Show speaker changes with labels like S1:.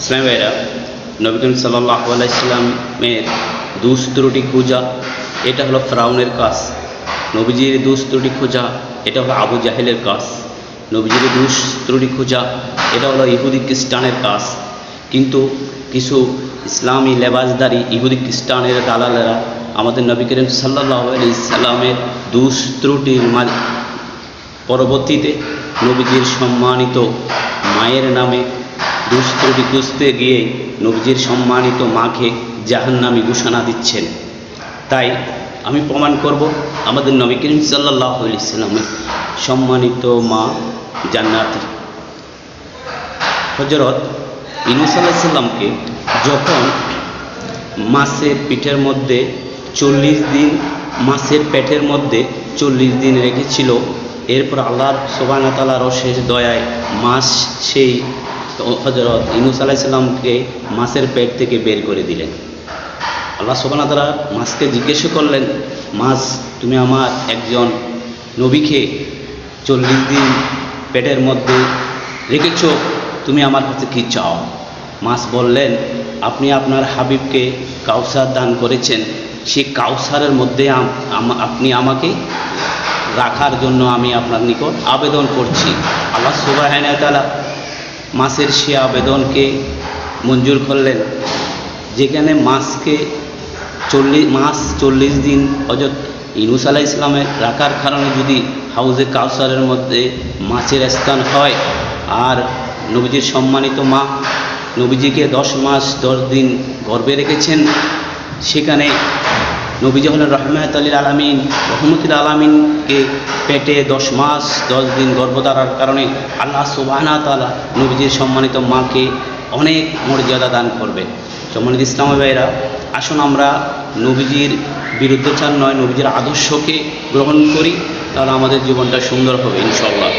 S1: ইসলাম ভাইরা নবী করিম সাল্লাহ ইসলামের দুষ ত্রুটি খোঁজা, এটা হলো ফ্রাউনের কাজ। নবীজির দুষ ত্রুটি খোঁজা, এটা হলো আবু জাহেলের কাজ। নবীজির দুষ ত্রুটি খোঁজা, এটা হলো ইহুদি খ্রিস্টানের কাজ। কিন্তু কিছু ইসলামী লেবাসদারি ইহুদি খ্রিস্টানের দালালেরা আমাদের নবী করিম সাল্লাহ ইসলামের দুষ ত্রুটির পরবর্তীতে নবীজির সম্মানিত মায়ের নামে দুষ্ত্রুটি খুঁজতে গিয়ে নবীজির সম্মানিত মাকে জাহান্নামী ঘোষণা দিচ্ছেন। তাই আমি প্রমাণ করব, আমাদের নবী করিম সাল্লাহ ইসলামের সম্মানিত মা জান্নাতি হজরত ইনুস আল্লাহ সাল্লামকে যখন মাছের পিঠের মধ্যে চল্লিশ দিন মাছের পেটের মধ্যে চল্লিশ দিন রেখেছিল, এরপর আল্লাহর সোবানা তালার শেষ দয়ায় মাছ সেই হজরত ইনুস আলাইসাল্লামকে মাছের পেট থেকে বের করে দিলেন। আল্লাহ সোবানা তালা মাছকে জিজ্ঞেস করলেন, মাছ, তুমি আমার একজন নবীকে চল্লিশ দিন পেটের মধ্যে রেখেছ, তুমি আমার কাছে কী চাও? মাছ বললেন, আপনি আপনার হাবিবকে কাউসার দান করেছেন সেই কাউসারের মধ্যে আপনি আমাকে রাখার জন্য আমি আপনার নিকট আবেদন করছি। আল্লাহ সুবাহ মাছের সে আবেদনকে মঞ্জুর করলেন। যেখানে মাছকে চল্লিশ মাস চল্লিশ দিন হজরত ইনুস আলাহ ইসলামের রাখার কারণে যদি হাউজে কাউসারের মধ্যে মাছের স্থান হয় আর নবীজির সম্মানিত মা নবীজিকে দশ মাস দশ দিন গর্বে রেখেছেন, সেখানে নবীজি হলেন রহমাত আলীর আলামিন, রহমতুল আলামিনকে পেটে দশ মাস, দশ দিন গর্ভধারার কারণে আল্লাহ সুবাহানা তালা নবীজির সম্মানিত মাকে অনেক মর্যাদা দান করবে সম্মানিত ইসলাম ভাইরা আসুন আমরা নবীজির বিরুদ্ধচার নয়, নবীজির আদর্শকে গ্রহণ করি, তাহলে আমাদের জীবনটা সুন্দর হবে ইনশাল্লাহ